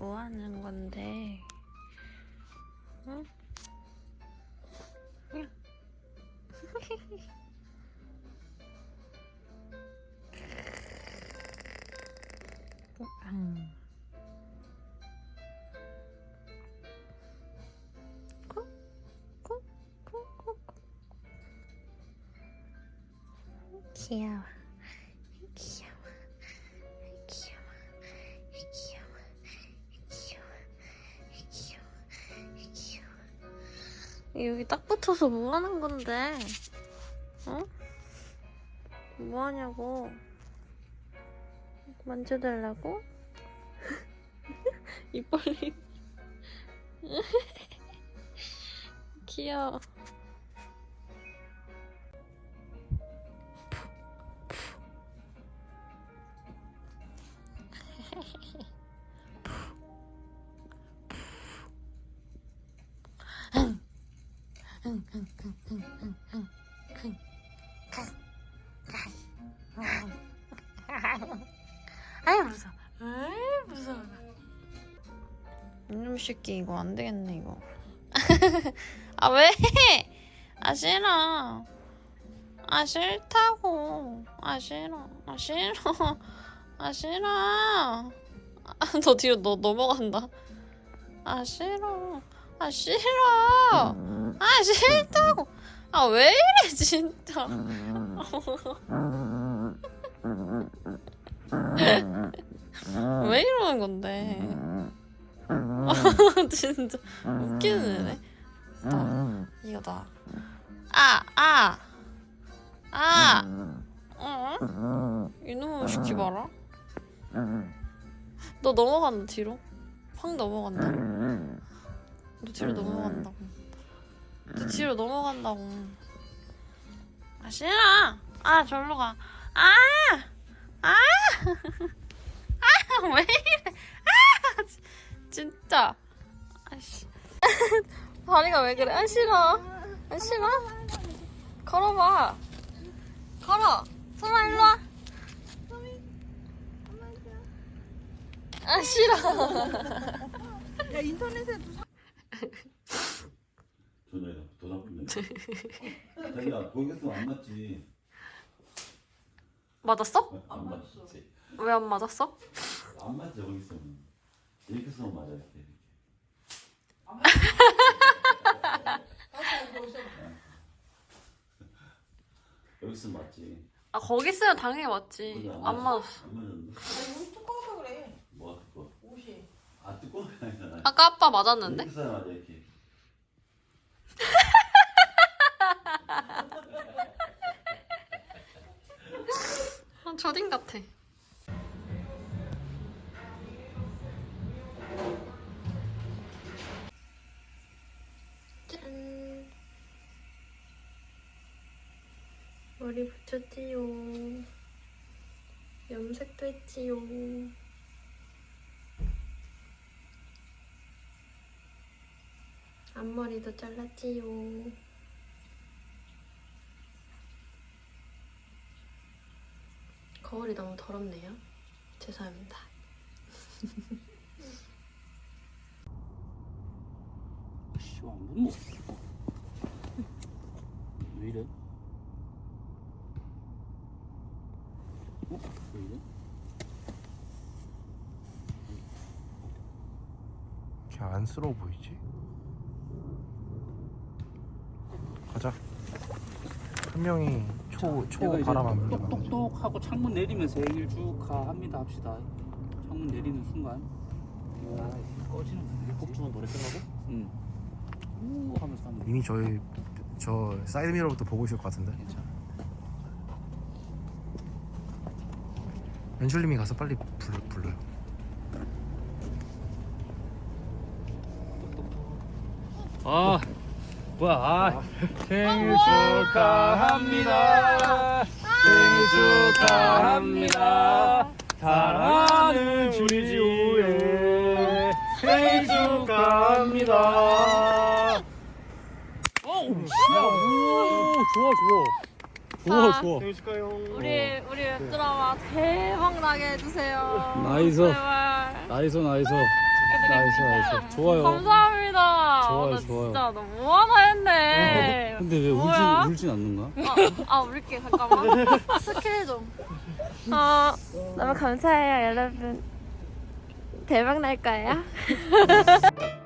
뭐 하는 건데? 응? 응. 귀여워. 여기 딱 붙어서 뭐 하는 건데? 어? 뭐 하냐고? 만져달라고? 이빨이 귀여워. 아이 무서워. 아이 무서워. 이놈 새끼 이거 안 되겠네 이거. 아 왜? 아 싫어. 아 싫다고. 아 싫어. 아 싫어. 아 싫어. 아, 너 뒤로 너 넘어간다. 아 싫어. 아 싫어. 아 싫다고. 아 왜 이래 진짜. 왜 이러는 건데? 진짜 웃기는 애네. 나 이거 나. 아 아. 아. 어? 이놈의 시키 봐라. 너 넘어간다 뒤로. 확 넘어간다. 너 뒤로 넘어간다고. 너 뒤로 넘어간다고. 아 싫어. 아 절로 가. 아. 아. 아, 왜 이래? 아, 지- 진짜. 아씨. 다리가 왜 그래? 아 싫어. 아 싫어. 걸어봐. 걸어. 소라 일로 와. 아 싫어. 야 인터넷에도 사- 전화해라 더 나쁘네 자기야 거기서 안 맞지. 맞았어? 안 맞지? 왜 안 맞았어? 안 맞지 거기서는 이렇게 서면 맞아 이렇게 여기서 맞지. 아 거기 쓰면 당연히 맞지. 거기 안 맞았어. 안 맞았는데. 아니 두꺼워서 그래. 뭐가 두꺼워 옷이. 아 두꺼운 게 아니라 아까 아빠 맞았는데? 이렇게 서야 맞아 이렇게 아, 저딩 같아. 짠. 머리 붙였지요. 염색도 했지요. 앞머리도 잘랐지요. 거울이 너무 더럽네요. 죄송합니다. 씨발 못 먹어. 왜 이래? 어? 왜 이래? 이렇게 안쓰러워 보이지? 가자. 한 명이 초, 초 내가 이제 바라만 불면 똑똑똑 하고 창문 내리면 생일 축하합니다 합시다. 창문 내리는 순간. 아, 꺼지는 거야. 폭주는 노래 끝나고? 응. 우 하면서 하면 이미 저희 저 사이드 미러부터 보고 있을 것 같은데 괜찮아. 왼줄님이 가서 빨리 불러, 불러요 아 뭐야? 아 생일 축하합니다. 생일 축하합니다. 사랑하는 주지우의 생일 축하합니다. 어우 오 좋아 좋아. 좋아 좋아. 생일 축하해요. 우리 우리 웹드라마 대박 나게 해주세요. 나이스. 제발. 나이소 나이소 나이스 나이스 좋아요 감사합니다. 좋아요, 나 좋아요. 진짜 너무 하나 했네. 근데 왜 뭐야? 울진, 울진 않는가? 아, 아 울게 잠깐만. 스킬 좀. 어, 너무 감사해요, 여러분. 대박 날 거예요.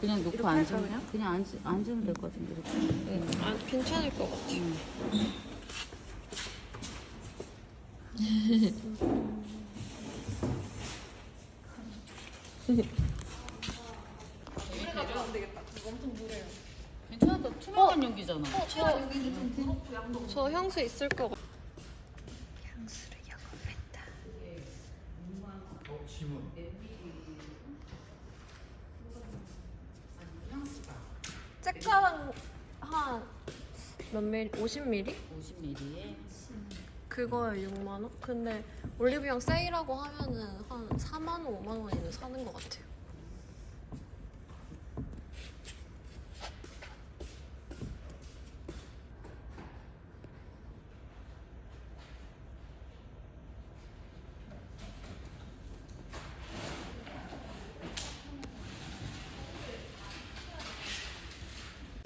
그냥 놓고 앉으면 그냥? 앉, 앉으면 될 것 같은데 이렇게. 아, 괜찮을 것 같아. 괜찮다. 투명한 용기잖아. 저 향수 있을 것 같아. 향수를 영업했다. 잭카랑 한몇 밀리? 50ml? 50ml에 그거에 6만 원? 근데 올리브영 세일하고 하면은 한 4만 원, 5만 원이면 사는 것 같아요.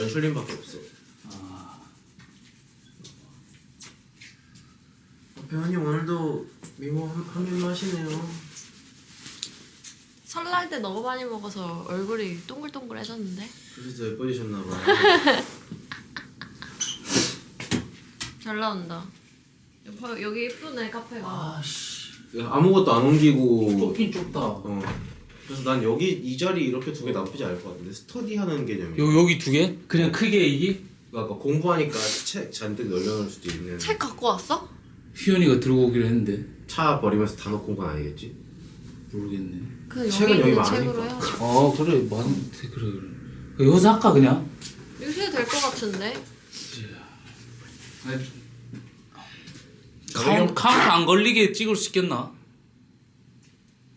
연출님밖에 없어. 배우님 오늘도 미모 한, 한 면만 하시네요. 설날 때 너무 많이 먹어서 얼굴이 동글동글해졌는데 그래서 더 예뻐지셨나봐요. 잘 나온다. 여기, 여기 예쁘네 카페가. 아씨. 아무것도 안 옮기고. 좁긴 좁다 어. 그래서 난 여기 이 자리 이렇게 두 개 나쁘지 않을 것 같은데 스터디 하는 개념이. 요, 여기 두 개? 그냥 크게 이게? 아까 공부하니까 책 잔뜩 널려놓을 수도 있는. 책 갖고 왔어? 휘연이가 들고 오기로 했는데 차 버리면서 다 놓고 온 건 아니겠지? 모르겠네 그 책은 여기 있는 많으니까. 책으로. 아 그래 많대 그래 그래 그 여기서 할까 그냥? 요새 될것 같은데. 카운, 카운트 안 걸리게 찍을 수 있겠나?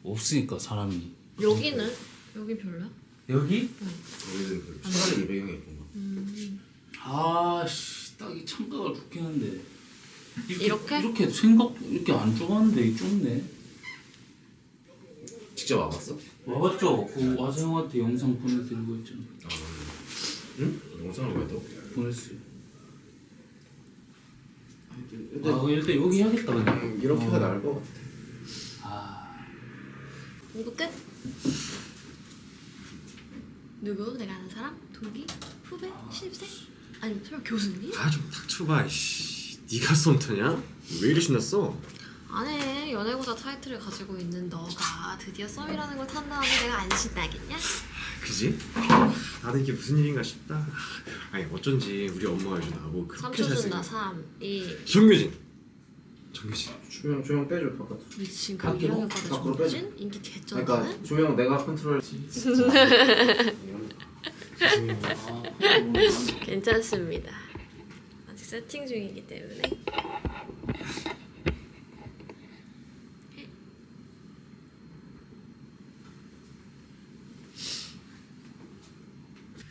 없으니까 사람이 여기는 여기 별로야? 여기? 여기는 그 차라리 이 배경이 예쁜가? 아씨 딱 이 창가가 좋긴 한데 이렇게? 이렇게 생각 이렇게 안 좁았는데 이 좁네 직접 와봤어? 와봤죠? 그 와서 형한테 영상 보내드리고 있잖아 응? 영상을 왜 더? 보냈어요 근데 아 일단 여기 해야겠다 그냥 음, 이렇게가 어. 나을 것 같아. 아 이거 끝? 누구? 내가 아는 사람? 동기? 후배? 신입생? 아니면 설마 교수님? 아좀 닥쳐봐. 씨. 네가 썸터냐? 왜 이리 신났어? 안해 연애고사 타이틀을 가지고 있는 너가 드디어 썸이라는 걸 탄다는데 내가 안 신나겠냐? 그지? 나도 이게 무슨 일인가 싶다. 아니 어쩐지 우리 엄마가 요즘 나보고 그렇게 3초 준다 잘생겼. 3 2 정규진. 정규진. 조명 조명 빼줘 바깥. 우리 지금 그 밖으로? 1학년 과대 밖으로 정진? 인기 개쩌네 그러니까 조명 내가 컨트롤. 괜찮습니다 세팅 중이기 때문에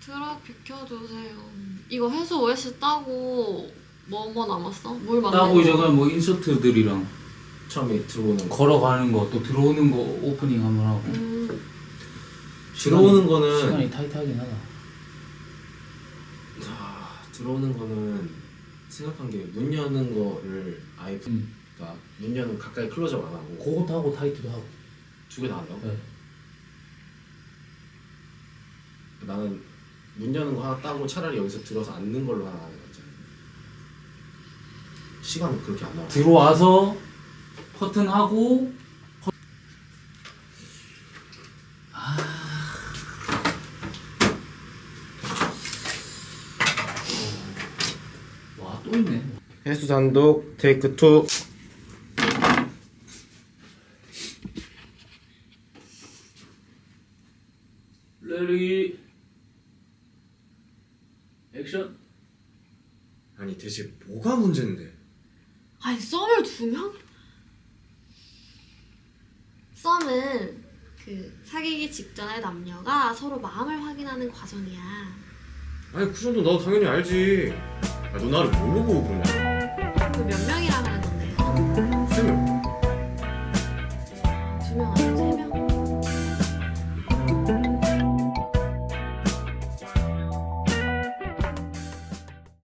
트럭 비켜주세요. 이거 해수 OS 따고 뭐 뭐 남았어? 물 만들고 따고 이제 그냥 뭐 인서트들이랑 처음에 들어오는 거 걸어가는 거 또 들어오는 거 오프닝 한번 하고 음, 들어오는 거는 시간이 타이트하긴 하다 아, 들어오는 거는 생각한 게 문 여는 거를 아예 음. 그러니까 문 여는 가까이 클로즈업 안 하고 그것도 하고 타이트도 하고 두 개 다 한다고? 네. 나는 문 여는 거 하나 따고 차라리 여기서 들어서 앉는 걸로 하나 시간은 그렇게 안 나와. 들어와서 커튼 하고 커... 아... 와 또 있네. 해수 단독 테이크 2 그 사귀기 직전에 남녀가 서로 마음을 확인하는 과정이야. 아니 그 정도 나도 당연히 알지 아, 너 나를 뭘로 보고 그러냐 그 몇 명이